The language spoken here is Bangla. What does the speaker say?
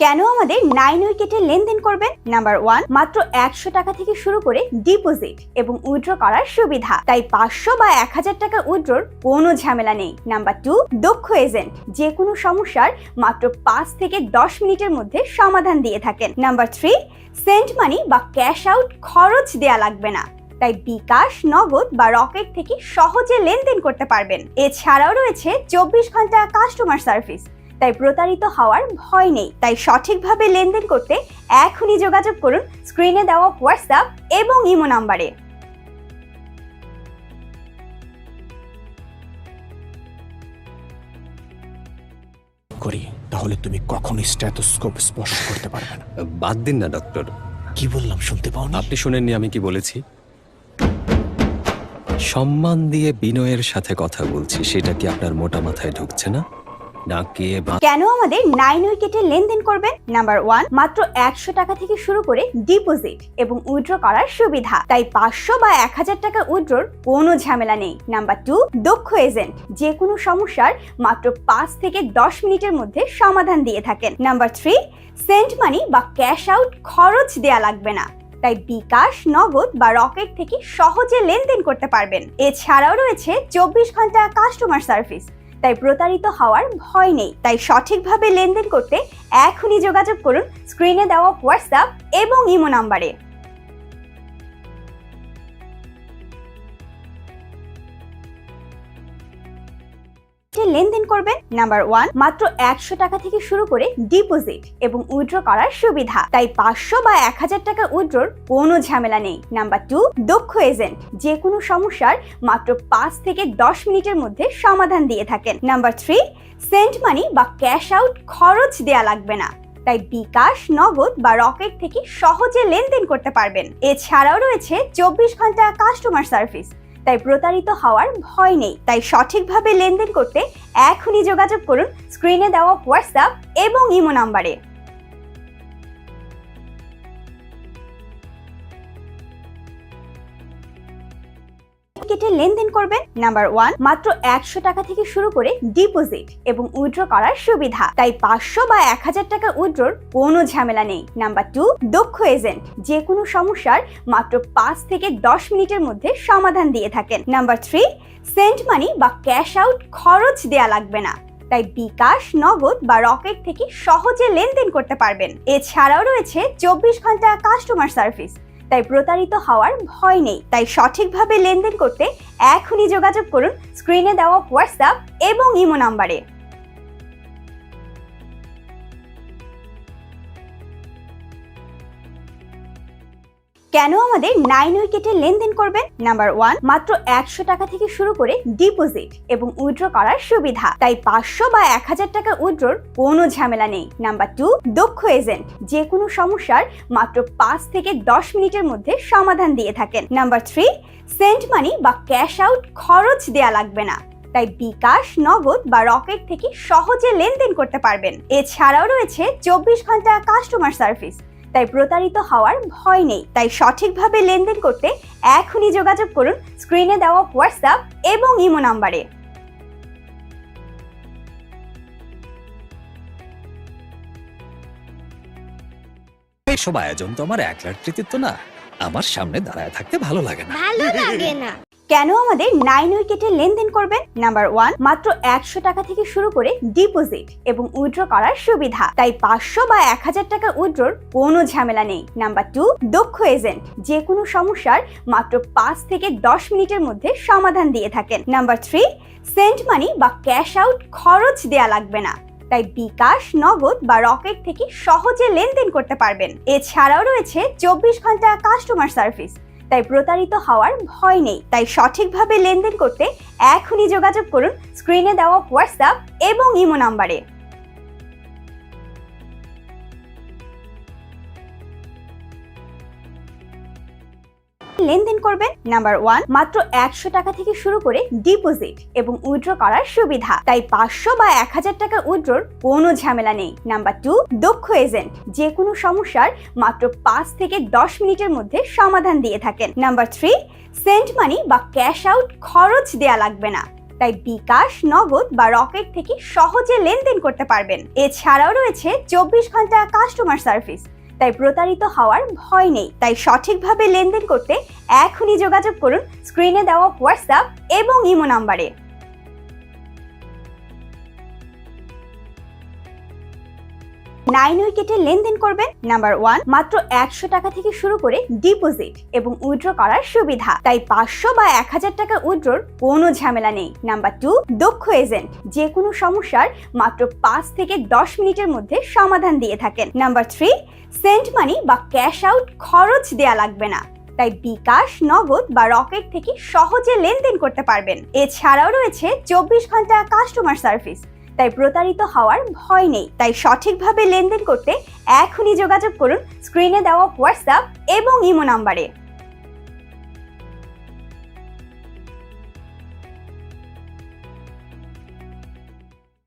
কেন আমাদের নাইন উইকেটে লেনদেন করবেন? নাম্বার ওয়ান মাত্র একশো টাকা থেকে শুরু করে ডিপোজিট এবং উইথড্র করার সুবিধা। তাই পাঁচশো বা এক হাজার টাকা উইথড্রর কোনো ঝামেলা নেই। নাম্বার টু দক্ষ এজেন্ট যে কোনো সমস্যার মাত্র পাঁচ থেকে দশ মিনিটের মধ্যে সমাধান দিয়ে থাকেন। নাম্বার থ্রি সেন্ট মানি বা ক্যাশ আউট খরচ দেয়া লাগবে না। তাই বিকাশ, নগদ বা রকেট থেকে সহজে লেনদেন করতে পারবেন। এছাড়াও রয়েছে চব্বিশ ঘণ্টা কাস্টমার সার্ভিস তাই প্রতারিত হওয়ার ভয় নেই। তাই সঠিকভাবে লেনদেন করতে এখনই যোগাযোগ করুন স্ক্রিনে দেওয়া হোয়াটসঅ্যাপ এবং ইমো নাম্বারে। করি তাহলে তুমি কখনোই স্ট্যাথোস্কোপ স্পর্শ করতে পারবে না। বাদ দিন না ডক্টর। কি বললাম শুনতে পাওনি? আপনি শুনেননি আমি কি বলেছি? সম্মান দিয়ে বিনয়ের সাথে কথা বলছি সেটা কি আপনার মোটা মাথায় ঢুকছে না? কেন আমাদের নাইন উইকেটে লেনদেন করবেন? নাম্বার ওয়ান মাত্র একশো টাকা থেকে শুরু করে ডিপোজিট এবং উইথড্র করার সুবিধা। তাই পাঁচশো বা এক হাজার টাকা উইথড্রর কোনো ঝামেলা নেই। নাম্বার টু দক্ষ এজেন্ট যে কোনো সমস্যার মাত্র পাঁচ থেকে দশ মিনিটের মধ্যে সমাধান দিয়ে থাকেন। নাম্বার থ্রি সেন্ট মানি বা ক্যাশ আউট খরচ দেয়া লাগবে না। তাই বিকাশ, নগদ বা রকেট থেকে সহজে লেনদেন করতে পারবেন। এছাড়াও রয়েছে চব্বিশ ঘণ্টা কাস্টমার সার্ভিস তাই প্রতারিত হওয়ার ভয় নেই। তাই সঠিকভাবে লেনদেন করতে এখনই যোগাযোগ করুন স্ক্রিনে দেওয়া হোয়াটসঅ্যাপ এবং ইমো নাম্বারে লেনদেন করবেন নাম্বার ওয়ান মাত্র একশো টাকা থেকে শুরু করে ডিপোজিট এবং উইথড্র করার সুবিধা। তাই পাঁচশো বা এক হাজার টাকা উইথড্রর কোনো ঝামেলা নেই। নাম্বার টু দক্ষ এজেন্ট যে কোনো সমস্যার মাত্র পাঁচ থেকে দশ মিনিটের মধ্যে সমাধান দিয়ে থাকেন। নাম্বার থ্রি সেন্ট মানি বা ক্যাশ আউট খরচ দেয়া লাগবে না। তাই বিকাশ, নগদ বা রকেট থেকে সহজে লেনদেন করতে পারবেন। এছাড়াও রয়েছে চব্বিশ ঘণ্টা কাস্টমার সার্ভিস তাই প্রতারিত হওয়ার ভয় নেই। তাই সঠিকভাবে লেনদেন করতে এখনই যোগাযোগ করুন স্ক্রিনে দেওয়া হোয়াটসঅ্যাপ এবং ইমো নাম্বারে। লেনদেন করবেন? নাম্বার ওয়ান মাত্র একশো টাকা থেকে শুরু করে ডিপোজিট এবং উইথড্র করার সুবিধা। তাই পাঁচশো বা এক হাজার টাকা উইথড্রর কোনো ঝামেলা নেই। নাম্বার টু দক্ষ এজেন্ট যে কোনো সমস্যার মাত্র পাঁচ থেকে দশ মিনিটের মধ্যে সমাধান দিয়ে থাকেন। নাম্বার থ্রি সেন্ট মানি বা ক্যাশ আউট খরচ দেয়া লাগবে না। তাই বিকাশ, নগদ বা রকেট থেকে সহজে লেনদেন করতে পারবেন। এছাড়াও রয়েছে চব্বিশ ঘণ্টা কাস্টমার সার্ভিস তাই প্রতারিত হওয়ার ভয় নেই। তাই সঠিকভাবে লেনদেন করতে এখনই যোগাযোগ করুন স্ক্রিনে দেওয়া হোয়াটসঅ্যাপ এবং ইমো নাম্বারে। কেন আমাদের নাইন উইকেটে লেনদেন করবেন? নাম্বার ওয়ান মাত্র একশো টাকা থেকে শুরু করে ডিপোজিট এবং উইথড্র করার সুবিধা। তাই পাঁচশো বা এক হাজার টাকা উইথড্রর কোনো ঝামেলা নেই। নাম্বার টু দক্ষ এজেন্ট যে কোনো সমস্যার মাত্র পাঁচ থেকে দশ মিনিটের মধ্যে সমাধান দিয়ে থাকেন। নাম্বার থ্রি সেন্ট মানি বা ক্যাশ আউট খরচ দেয়া লাগবে না। তাই বিকাশ, নগদ বা রকেট থেকে সহজে লেনদেন করতে পারবেন। এছাড়াও রয়েছে চব্বিশ ঘণ্টা কাস্টমার সার্ভিস তাই প্রতারিত হওয়ার ভয় নেই। তাই সঠিকভাবে লেনদেন করতে এখনই যোগাযোগ করুন স্ক্রিনে দেওয়া হোয়াটসঅ্যাপ এবং ইমো নাম্বারে। এসব আয়োজন তো আমার একলার কৃতিত্ব না। আমার সামনে দাঁড়ায় থাকতে ভালো লাগে না। ভালো লাগে না। কেন আমাদের নাইন উইকেটে লেনদেন করবেন? নাম্বার ওয়ান মাত্র একশো টাকা থেকে শুরু করে ডিপোজিট এবং উইথড্র করার সুবিধা। তাই পাঁচশো বা এক হাজার টাকা উইথড্রর কোনো ঝামেলা নেই। নাম্বার টু দক্ষ এজেন্ট যে কোনো সমস্যার মাত্র পাঁচ থেকে দশ মিনিটের মধ্যে সমাধান দিয়ে থাকেন। নাম্বার থ্রি সেন্ট মানি বা ক্যাশ আউট খরচ দেয়া লাগবে না। তাই বিকাশ, নগদ বা রকেট থেকে সহজে লেনদেন করতে পারবেন। এছাড়াও রয়েছে চব্বিশ ঘণ্টা কাস্টমার সার্ভিস তাই প্রতারিত হওয়ার ভয় নেই। তাই সঠিকভাবে লেনদেন করতে এখনই যোগাযোগ করুন স্ক্রিনে দেওয়া হোয়াটসঅ্যাপ এবং ইমো নাম্বারে লেনদেন করবেন। নাম্বার ওয়ান মাত্র একশো টাকা থেকে শুরু করে ডিপোজিট এবং উইথড্র করার সুবিধা। তাই পাঁচশো বা এক হাজার টাকা উইথড্রর কোনো ঝামেলা নেই। নাম্বার টু দক্ষ এজেন্ট যে কোনো সমস্যার মাত্র পাঁচ থেকে দশ মিনিটের মধ্যে সমাধান দিয়ে থাকেন। নাম্বার থ্রি সেন্ট মানি বা ক্যাশ আউট খরচ দেয়া লাগবে না। তাই বিকাশ, নগদ বা রকেট থেকে সহজে লেনদেন করতে পারবেন। এছাড়াও রয়েছে চব্বিশ ঘণ্টা কাস্টমার সার্ভিস তাই প্রতারিত হওয়ার ভয় নেই। তাই সঠিকভাবে লেনদেন করতে এখনই যোগাযোগ করুন স্ক্রিনে দেওয়া হোয়াটসঅ্যাপ এবং ইমো নাম্বারে। নাইন উইকেটে লেনদেন করবেন নাম্বার ওয়ান মাত্র একশো টাকা থেকে শুরু করে ডিপোজিট এবং উইথড্র করার সুবিধা। তাই পাঁচশো বা এক হাজার টাকা উইথড্রর কোনো ঝামেলা নেই। নাম্বার টু দক্ষ এজেন্ট যে কোনো সমস্যার মাত্র পাঁচ থেকে দশ মিনিটের মধ্যে সমাধান দিয়ে থাকেন। নাম্বার থ্রি সেন্ট মানি বা ক্যাশ আউট খরচ দেয়া লাগবে না। তাই বিকাশ, নগদ বা রকেট থেকে সহজে লেনদেন করতে পারবেন। এছাড়াও রয়েছে চব্বিশ ঘণ্টা কাস্টমার সার্ভিস তাই প্রতারিত হওয়ার ভয় নেই। তাই সঠিকভাবে লেনদেন করতে এখনই যোগাযোগ করুন স্ক্রিনে দেওয়া হোয়াটসঅ্যাপ এবং ইমো নাম্বারে